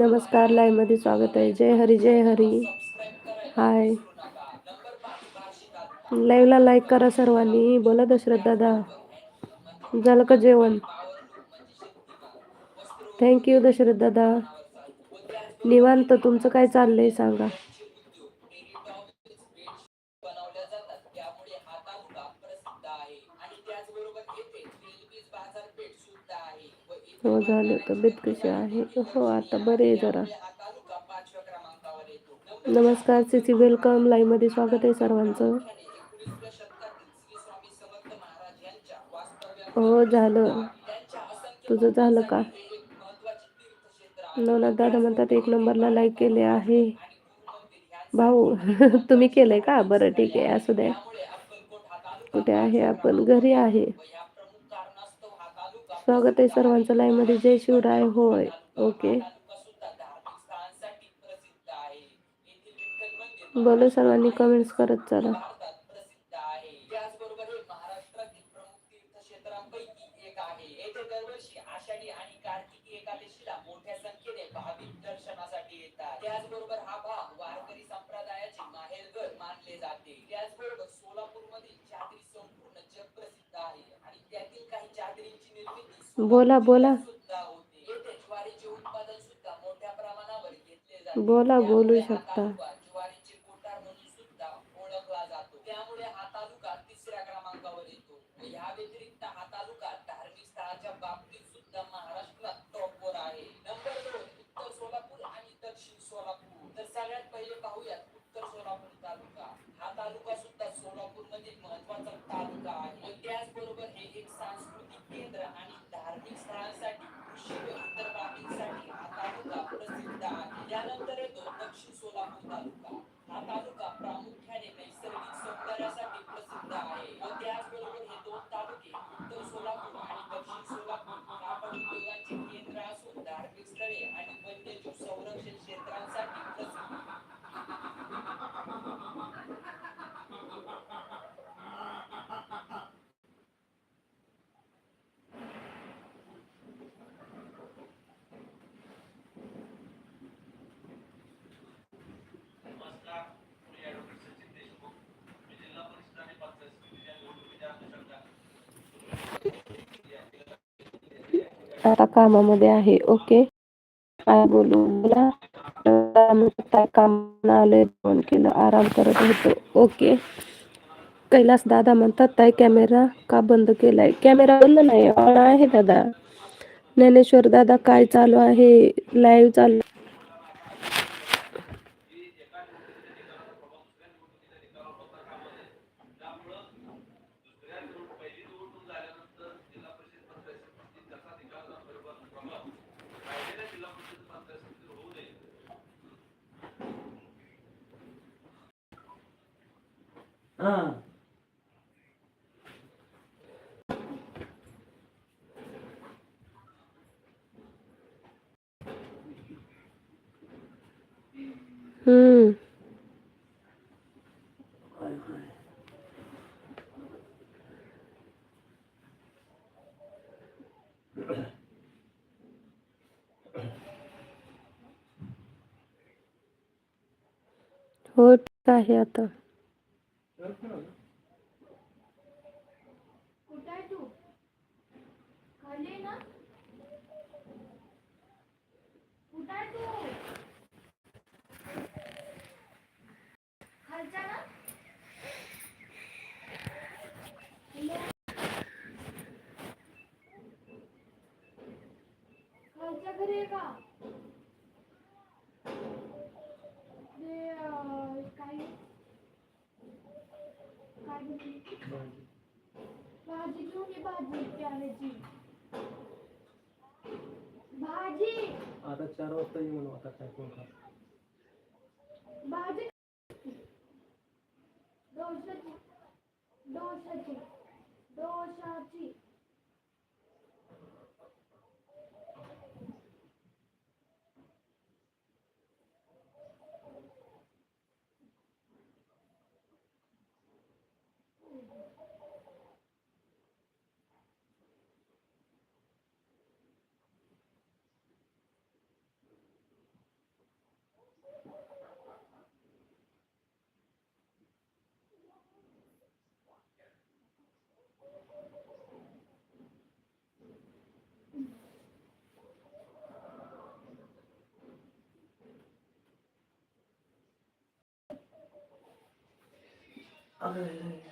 नमस्कार लाईव्हमध्ये स्वागत आहे. जय हरी जय हरी. हाय. लाईव्हला लाईक करा सर्वांनी. बोला दशरथ दादा. झालं का जेवण? थँक्यू दशरथ दादा. निवांत तुमचं काय चाललंय सांगा. हो झालं तब्येत कशी आहे. हो आता बरे आहे जरा. नमस्कार सीसी वेलकम लाईव्हमध्ये स्वागत आहे सर्वांचं. हो झालं. तुझं झालं का? नवनाथ दादा म्हणतात एक नंबरला लाईक केले आहे. भाऊ तुम्ही केलंय का? बरं ठीक आहे. असू द्या. कुठे आहे? आपण घरी आहे. स्वागत आहे सर्वांचं. लाईव्हमध्ये जय शिवराय. होय. ओके. बोल सर्वांनी कमेंट्स करत चला. बोला बोला. बोला बोलू शकता. आता कामामध्ये आहे. ओके? काय बोलू. बोला काम आले फोन केलं आराम करत होतो. ओके? कैलास दादा म्हणतात ताई कॅमेरा का बंद केलाय? कॅमेरा बंद नाही ऑन आहे दादा. ज्ञानेश्वर दादा काय चालू आहे? लाईव्ह चालू हम्म हो ठीक आहे आता भाजी घेऊन भाजी प्याण्याची भाजी! आता चार वाजता ये म्हणून आता काय कोण खात? भाजी डोशाची डोशाची डोशाची 啊，对对对。